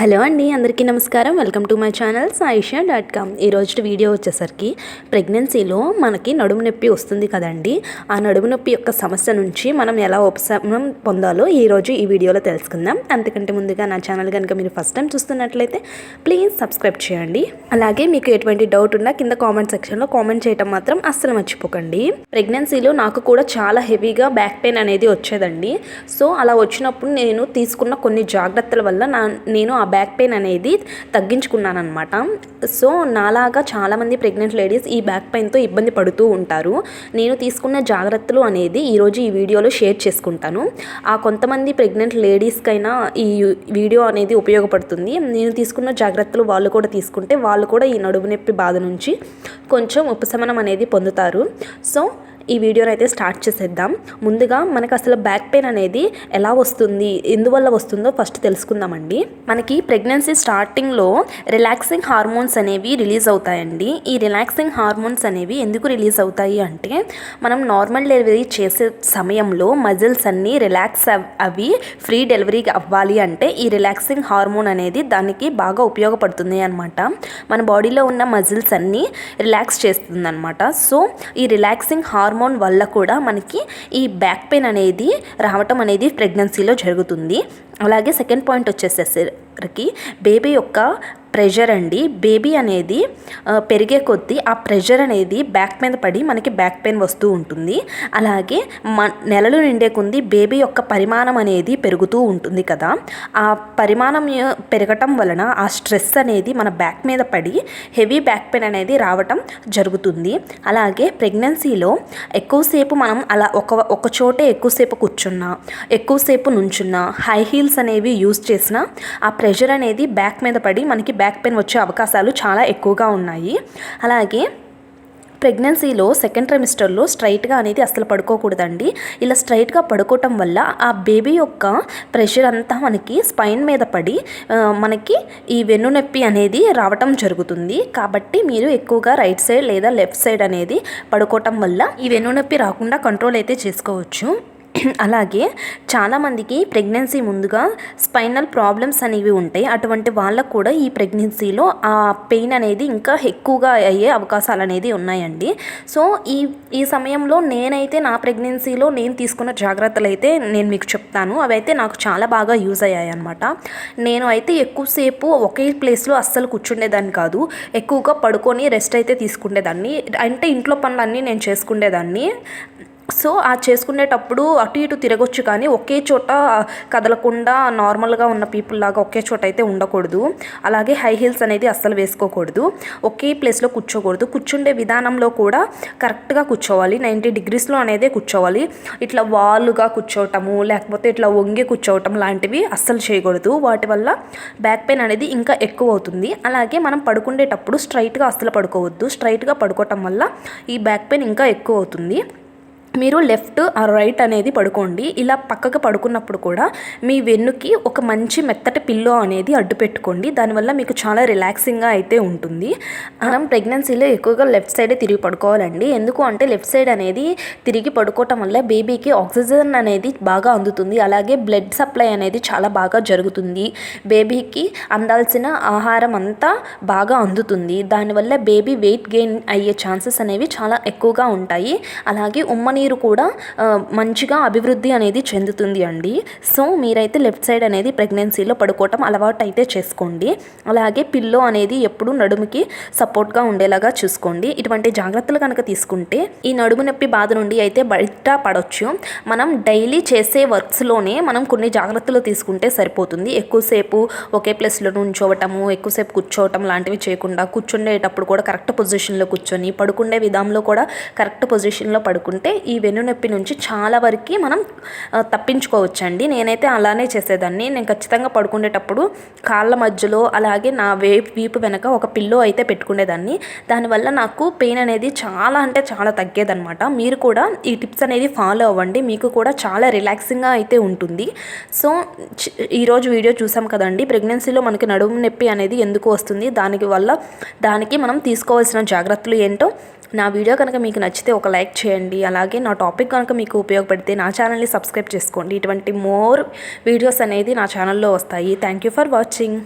Hello అండి అందరికీ నమస్కారం. Welcome to my channel Saisha dot com. ఈరోజు వీడియో వచ్చేసరికి ప్రెగ్నెన్సీలో మనకి నడుము నొప్పి వస్తుంది కదండి. ఆ నడుము నొప్పి యొక్క సమస్య నుంచి మనం ఎలా ఉపశమనం పొందాలో ఈరోజు ఈ వీడియోలో తెలుసుకుందాం. అంతకంటే ముందుగా నా ఛానల్ కనుక మీరు ఫస్ట్ టైం చూస్తున్నట్లయితే ప్లీజ్ సబ్స్క్రైబ్ చేయండి. అలాగే మీకు ఎటువంటి డౌట్ ఉన్నా కింద కామెంట్ సెక్షన్లో కామెంట్ చేయడం మాత్రం అస్సలు మర్చిపోకండి. ప్రెగ్నెన్సీలో నాకు కూడా చాలా హెవీగా బ్యాక్ పెయిన్ అనేది వచ్చేదండి. సో అలా వచ్చినప్పుడు నేను తీసుకున్న కొన్ని జాగ్రత్తల వల్ల నా నేను ఆ బ్యాక్ పెయిన్ అనేది తగ్గించుకున్నాను అనమాట సో నాలాగా చాలామంది ప్రెగ్నెంట్ లేడీస్ ఈ బ్యాక్ పెయిన్తో ఇబ్బంది పడుతూ ఉంటారు. నేను తీసుకున్న జాగ్రత్తలు అనేది ఈరోజు ఈ వీడియోలో షేర్ చేసుకుంటాను. ఆ కొంతమంది ప్రెగ్నెంట్ లేడీస్కైనా ఈ వీడియో అనేది ఉపయోగపడుతుంది. నేను తీసుకున్న జాగ్రత్తలు వాళ్ళు కూడా తీసుకుంటే వాళ్ళు కూడా ఈ నడుము నొప్పి బాధ నుంచి కొంచెం ఉపశమనం అనేది పొందుతారు. సో ఈ వీడియోని అయితే స్టార్ట్ చేసేద్దాం. ముందుగా మనకు అసలు బ్యాక్ పెయిన్ అనేది ఎలా వస్తుంది ఎందువల్ల వస్తుందో ఫస్ట్ తెలుసుకుందామండి. మనకి ప్రెగ్నెన్సీ స్టార్టింగ్లో రిలాక్సింగ్ హార్మోన్స్ అనేవి రిలీజ్ అవుతాయండి. ఈ రిలాక్సింగ్ హార్మోన్స్ అనేవి ఎందుకు రిలీజ్ అవుతాయి అంటే మనం నార్మల్ డెలివరీ చేసే సమయంలో మజిల్స్ అన్నీ రిలాక్స్ అవి ఫ్రీ డెలివరీ అవ్వాలి అంటే ఈ రిలాక్సింగ్ హార్మోన్ అనేది దానికి బాగా ఉపయోగపడుతుంది అనమాట మన బాడీలో ఉన్న మజిల్స్ అన్నీ రిలాక్స్ చేస్తుంది అనమాట సో ఈ రిలాక్సింగ్ హార్మోన్ హార్మోన్ వల్ల కూడా మనకి ఈ బ్యాక్ పెయిన్ అనేది రావటం అనేది ప్రెగ్నెన్సీలో జరుగుతుంది. అలాగే సెకండ్ పాయింట్ వచ్చేసేసరికి బేబీ యొక్క ప్రెషర్ అండి. బేబీ అనేది పెరిగే కొద్దీ ఆ ప్రెషర్ అనేది బ్యాక్ మీద పడి మనకి బ్యాక్ పెయిన్ వస్తూ ఉంటుంది. అలాగే మ నెలలు నిండే కొంది బేబీ యొక్క పరిమాణం అనేది పెరుగుతూ ఉంటుంది కదా. ఆ పరిమాణం పెరగటం వలన ఆ స్ట్రెస్ అనేది మన బ్యాక్ మీద పడి హెవీ బ్యాక్ పెయిన్ అనేది రావటం జరుగుతుంది. అలాగే ప్రెగ్నెన్సీలో ఎక్కువసేపు మనం అలా ఒక ఒక చోటే ఎక్కువసేపు కూర్చున్నా ఎక్కువసేపు నుంచున్నా హై హీల్స్ అనేవి యూజ్ చేసినా ఆ ప్రెషర్ అనేది బ్యాక్ మీద పడి మనకి బ్యాక్ పెయిన్ వచ్చే అవకాశాలు చాలా ఎక్కువగా ఉన్నాయి. అలాగే ప్రెగ్నెన్సీలో సెకండ్ ట్రైమిస్టర్లో స్ట్రైట్గా అనేది అసలు పడుకోకూడదండి. ఇలా స్ట్రైట్గా పడుకోవటం వల్ల ఆ బేబీ యొక్క ప్రెషర్ అంతా మనకి స్పైన్ మీద పడి మనకి ఈ వెన్ను నొప్పి అనేది రావటం జరుగుతుంది. కాబట్టి మీరు ఎక్కువగా రైట్ సైడ్ లేదా లెఫ్ట్ సైడ్ అనేది పడుకోవటం వల్ల ఈ వెన్ను నొప్పి రాకుండా కంట్రోల్ అయితే చేసుకోవచ్చు. అలాగే చాలామందికి ప్రెగ్నెన్సీ ముందుగా స్పైనల్ ప్రాబ్లమ్స్ అనేవి ఉంటాయి. అటువంటి వాళ్ళకు కూడా ఈ ప్రెగ్నెన్సీలో ఆ పెయిన్ అనేది ఇంకా ఎక్కువగా అయ్యే అవకాశాలు అనేది ఉన్నాయండి. సో ఈ ఈ సమయంలో నేనైతే నా ప్రెగ్నెన్సీలో నేను తీసుకున్న జాగ్రత్తలు అయితే నేను మీకు చెప్తాను. అవైతే నాకు చాలా బాగా యూజ్ అయ్యాయి అనమాట నేను అయితే ఎక్కువసేపు ఒకే ప్లేస్లో అస్సలు కూర్చుండేదాన్ని కాదు. ఎక్కువగా పడుకొని రెస్ట్ అయితే తీసుకునేదాన్ని అంటే ఇంట్లో పనులన్నీ నేను చేసుకునేదాన్ని సో ఆ చేసుకునేటప్పుడు అటు ఇటు తిరగొచ్చు కానీ ఒకే చోట కదలకుండా నార్మల్గా ఉన్న పీపుల్ లాగా ఒకే చోట అయితే ఉండకూడదు. అలాగే హై హీల్స్ అనేది అస్సలు వేసుకోకూడదు. ఒకే ప్లేస్లో కూర్చోకూడదు. కూర్చుండే విధానంలో కూడా కరెక్ట్గా కూర్చోవాలి. నైంటీ డిగ్రీస్లో అనేది కూర్చోవాలి. ఇట్లా వాలుగా కూర్చోవటము లేకపోతే ఇట్లా వంగి కూర్చోవటం లాంటివి అస్సలు చేయకూడదు. వాటి వల్ల బ్యాక్ పెయిన్ అనేది ఇంకా ఎక్కువ అవుతుంది అలాగే మనం పడుకునేటప్పుడు స్ట్రైట్గా అస్సలు పడుకోవద్దు. స్ట్రైట్గా పడుకోవటం వల్ల ఈ బ్యాక్ పెయిన్ ఇంకా ఎక్కువ అవుతుంది మీరు లెఫ్ట్ రైట్ అనేది పడుకోండి. ఇలా పక్కకు పడుకున్నప్పుడు కూడా మీ వెన్నుకి ఒక మంచి మెత్తటి పిల్లో అనేది అడ్డు పెట్టుకోండి. దానివల్ల మీకు చాలా రిలాక్సింగ్గా అయితే ఉంటుంది. మనం ప్రెగ్నెన్సీలో ఎక్కువగా లెఫ్ట్ సైడే తిరిగి పడుకోవాలండి. ఎందుకు అంటే లెఫ్ట్ సైడ్ అనేది తిరిగి పడుకోవటం వల్ల బేబీకి ఆక్సిజన్ అనేది బాగా అందుతుంది. అలాగే బ్లడ్ సప్లై అనేది చాలా బాగా జరుగుతుంది. బేబీకి అందాల్సిన ఆహారం అంతా బాగా అందుతుంది. దానివల్ల బేబీ వెయిట్ గెయిన్ అయ్యే ఛాన్సెస్ అనేవి చాలా ఎక్కువగా ఉంటాయి. అలాగే ఉమ్మని నీరు కూడా మంచిగా అభివృద్ధి అనేది చెందుతుంది అండి. సో మీరైతే లెఫ్ట్ సైడ్ అనేది ప్రెగ్నెన్సీలో పడుకోవటం అలవాటు అయితే చేసుకోండి. అలాగే పిల్లో అనేది ఎప్పుడు నడుముకి సపోర్ట్గా ఉండేలాగా చూసుకోండి. ఇటువంటి జాగ్రత్తలు కనుక తీసుకుంటే ఈ నడుము నొప్పి బాధ నుండి అయితే బయట పడవచ్చు మనం డైలీ చేసే వర్క్స్లోనే మనం కొన్ని జాగ్రత్తలు తీసుకుంటే సరిపోతుంది. ఎక్కువసేపు ఒకే ప్లేస్లో నుంచోవటము ఎక్కువసేపు కూర్చోవటం లాంటివి చేయకుండా కూర్చుండేటప్పుడు కూడా కరెక్ట్ పొజిషన్లో కూర్చొని పడుకునే విధంలో కూడా కరెక్ట్ పొజిషన్లో పడుకుంటే ఈ ఈ వెన్నునొప్పి నుంచి చాలా వరకు మనం తప్పించుకోవచ్చండి. నేనైతే అలానే చేసేదాన్ని. నేను ఖచ్చితంగా పడుకునేటప్పుడు కాళ్ళ మధ్యలో అలాగే నా వేపు వీపు వెనక ఒక పిల్లో అయితే పెట్టుకునేదాన్ని. దానివల్ల నాకు పెయిన్ అనేది చాలా అంటే చాలా తగ్గేదనమాట మీరు కూడా ఈ టిప్స్ అనేది ఫాలో అవ్వండి. మీకు కూడా చాలా రిలాక్సింగ్గా అయితే ఉంటుంది. సో ఈరోజు వీడియో చూసాం కదండి. ప్రెగ్నెన్సీలో మనకి నడుము నొప్పి అనేది ఎందుకు వస్తుంది? దానికి వల్ల దానికి మనం తీసుకోవాల్సిన జాగ్రత్తలు ఏంటో నా వీడియో కనుక మీకు నచ్చితే ఒక లైక్ చేయండి. అలాగే నా టాపిక్ కనుక మీకు ఉపయోగపడితే నా ఛానల్ని సబ్స్క్రైబ్ చేసుకోండి. ఇటువంటి మోర్ వీడియోస్ అనేది నా ఛానల్లో వస్తాయి. Thank you for watching